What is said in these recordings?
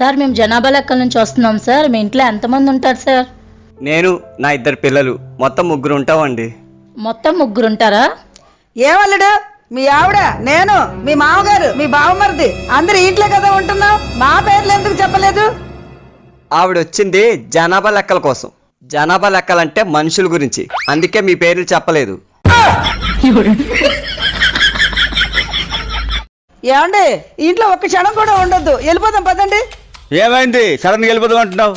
Sir మేము జనాభా లెక్కల నుంచి వస్తున్నాం సార్. మీ ఇంట్లో ఎంతమంది ఉంటారు సార్? నేను నా ఇద్దరు పిల్లలు. మొత్తం ముగ్గురు ఉంటామండి. మొత్తం ముగ్గురు ఉంటారా? ఏమల్లుడు? మీ ఆవిడ నేను మీ మామగారు మీ బావమరిది అందరు ఇంట్లో కదా ఉంటున్నాం. మా పేర్లు ఎందుకు చెప్పలేదు? ఆవిడ వచ్చింది జనాభా లెక్కల కోసం. జనాభా లెక్కలంటే మనుషుల గురించి. అందుకే మీ పేర్లు చెప్పలేదు. ఏమండి ఇంట్లో ఒక్క క్షణం కూడా ఉండొద్దు. వెళ్ళిపోదాం పదండి. ఏమైంది? సడన్ వెళ్ళిపోదాం అంటున్నావు.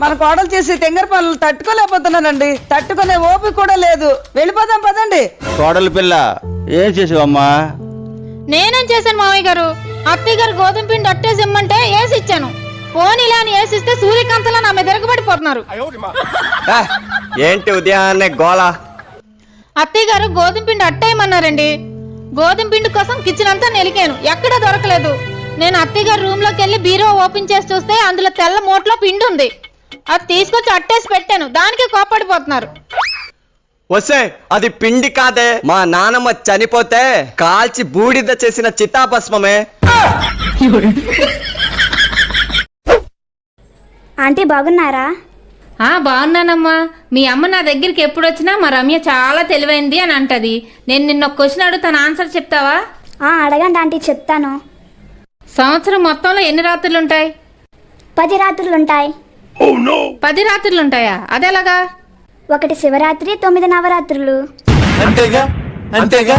మన కోడలు చేసి తెంగర పనులు తట్టుకోలేకపోతున్నానండి. తట్టుకునే ఓపిక కూడా లేదు. వెళ్ళిపోదాం పదండి. కోడలి పిల్ల ఏం చేసావమ్మా? నేనేం చేశాను మామయ్య గారు? అత్తయ్య గారు గోధుమ పిండి అట్టేసి ఇమ్మంటే వేసి ఇచ్చాను. పోనీలా అని వేసిస్తే సూర్యకాంతలా నా మీద తిరగబడిపోతున్నారు ఆ, ఏంటి ఉదయాన్నే గోళ అత్తయ్య గారు గోధుమ పిండి అట్టేయమన్నారండి. గోధుమ పిండి కోసం కిచెన్ అంతా నెలికాను. ఎక్కడా దొరకలేదు. నేను అత్తయ్య గారు రూమ్లోకి వెళ్ళి బీరో ఓపెన్ చేసి చూస్తే అందులో తెల్ల మూటలో పిండి ఉంది. అది తీసుకొచ్చి అట్టేసి పెట్టాను. దానికి కోప్పడిపోతున్నారు వస్తే అది పిండి కాదే. మా నానమ్మ చనిపోతే కాల్చి బూడిద చేసిన చితాభస్మమే. ఆంటీ బాగున్నారా? ఆ బాగున్నానమ్మా. మీ అమ్మ నా దగ్గరికి ఎప్పుడు వచ్చినా మా రమ్య చాలా తెలివైంది అని అంటది. నేను నిన్న ఒక క్వశ్చన్ అడుగుతాను. ఆన్సర్ చెప్తావా? ఆ అడగండి ఆంటీ చెప్తాను. సంవత్సరం మొత్తంలో ఎన్ని రాత్రులు ఉంటాయి పది రాత్రులు ఉంటాయి పది రాత్రులు ఉంటాయా అదెలాగా? ఒకటి శివరాత్రి తొమ్మిది నవరాత్రులు. అంతేగా? అంతేగా?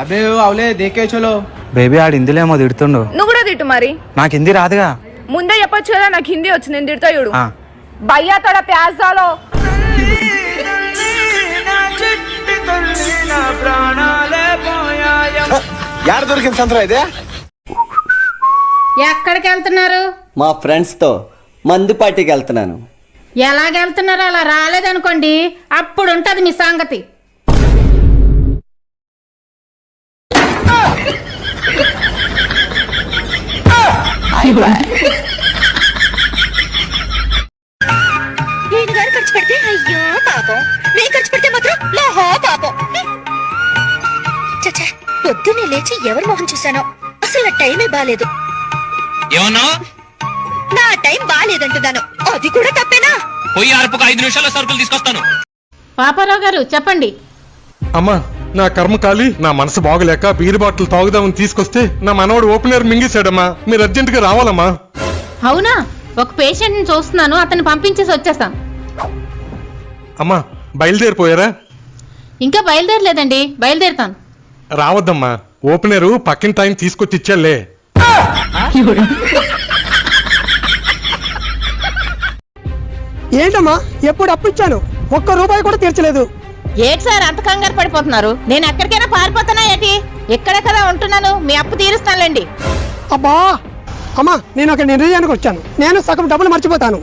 అబే అవులే దేకే చలో. బేబీ ఆడు హిందీలేమో తిడుతుండు. నువ్వు కూడా తిట్టు మరి. నాకు హిందీ రాదుగా. ముందే చెప్పొచ్చు కదా నాకు హిందీ వచ్చి నేను తిడతా చూడు. ఆ. భయ్యా తోడ ప్యాజ్ దాలో యాడ దొరికింది సంతరా ఇదే? ఎక్కడికి వెళ్తున్నారు? మా ఫ్రెండ్స్తో మందు పార్టీకి వెళ్తున్నాను. ఎలాగెళ్తున్నారో? అలా రాలేదనుకోండి అప్పుడు ఉంటది మీ సంగతి. ఈయన పొద్దున్నే లేచి ఎవరి మొహం చూశానో? అసలు నా టైమే బాలేదు. ఏమన్నా? నా టైం బాలేదంటున్నాను. అది కూడా తప్పేనా? పోయి అరపుకు ఐదు నిమిషాల్లో సరుకులు తీసుకొస్తాను. పాపారావు గారు చెప్పండి. అమ్మా నా కర్మ కాలి నా మనసు బాగలేక బీర్ బాటిల్ తాగుదామని తీసుకొస్తే నా మనవడు ఓపెనర్ మింగేశాడమ్మా. మీరు అర్జెంట్గా రావాలమ్మా. అవునా? ఒక పేషెంట్ని చూస్తున్నాను అతన్ని పంపించేసి వచ్చేస్తాను. అమ్మా బయలుదేరిపోయారా? ఇంకా బయలుదేరలేదండి బయలుదేరుతాను. రావద్దమ్మా. ఓపెనరు పక్కిన టైం తీసుకొచ్చి ఇచ్చాలే ఏంటమ్మా? ఎప్పుడు అప్పు ఇచ్చాను? ఒక్క రూపాయి కూడా తీర్చలేదు. ఏటి సార్ అంత కంగారు పడిపోతున్నారు? నేను ఎక్కడికైనా పారిపోతానా ఏటి? ఇక్కడే కదా ఉంటున్నాను. మీ అప్పు తీరుస్తానులేండి. అబ్బా! అమ్మా నేను ఒక నిర్ణయానికి వచ్చాను. నేను సగం డబ్బులు మర్చిపోతాను.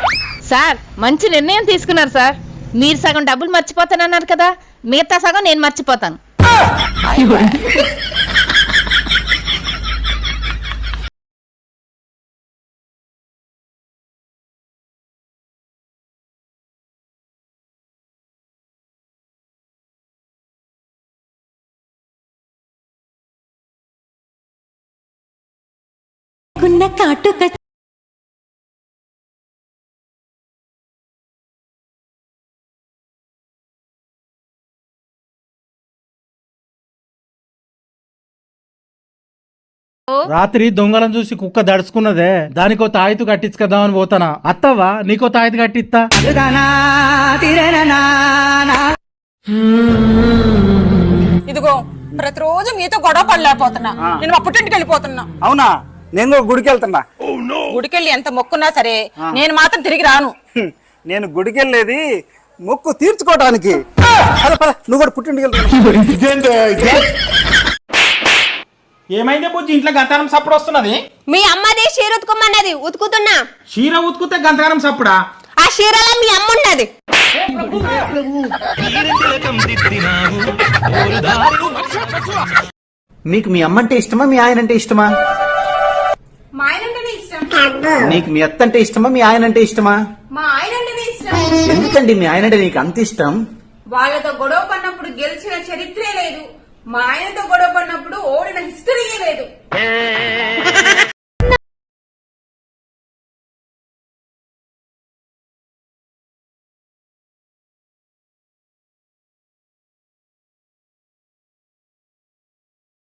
సార్ మంచి నిర్ణయం తీసుకున్నారు సార్. మీరు సగం డబ్బులు మర్చిపోతానన్నారు కదా? మిగతా సగం నేను మర్చిపోతాను. குன்ன காட்டு రాత్రి దొంగలను చూసి కుక్క దడుచుకున్నదే. దానికో తాయితు కట్టించుకదామని పోతానా? అత్తవా నీకో తాయితు కట్టిస్తా. ఇదిగో ప్రతిరోజు మీతో గొడవ పడలేకపోతున్నా. నేను మా పుట్టింటికి వెళ్ళిపోతున్నా. అవునా? నేను కూడా గుడికి వెళ్తున్నా. గుడికెళ్ళి ఎంత మొక్కున్నా సరే నేను మాత్రం తిరిగి రాను. నేను గుడికి వెళ్ళేది మొక్కు తీర్చుకోవడానికి పద, పద, నువ్వు కూడా పుట్టింటికి వెళ్తున్నా ఏమైంది బుజ్జి? ఇంట్లో గంతానం సప్పుడు వస్తున్నది? మీ అమ్మదే చీర ఉతుకోమన్నది ఉతుకుతున్నా. చీర ఉతుకుతే గంతగానం సప్పుడా? ఆ చీరలో మీ అమ్మ ఉన్నది. మీకు మీ అమ్మ అంటే ఇష్టమా మీ ఆయన అంటే ఇష్టమా? మా ఆయన ఇష్టం. నీకు మీ అత్త అంటే ఇష్టమా మీ ఆయన అంటే ఇష్టమా? మా ఆయన ఇష్టం. ఎందుకండి మీ ఆయన అంటే నీకు అంత ఇష్టం? వాళ్ళతో గొడవ పడినప్పుడు గెలిచిన చరిత్రే లేదు. మా ఆయనతో గొడవ పడినప్పుడు ఓడిన హిస్టరీయే లేదు.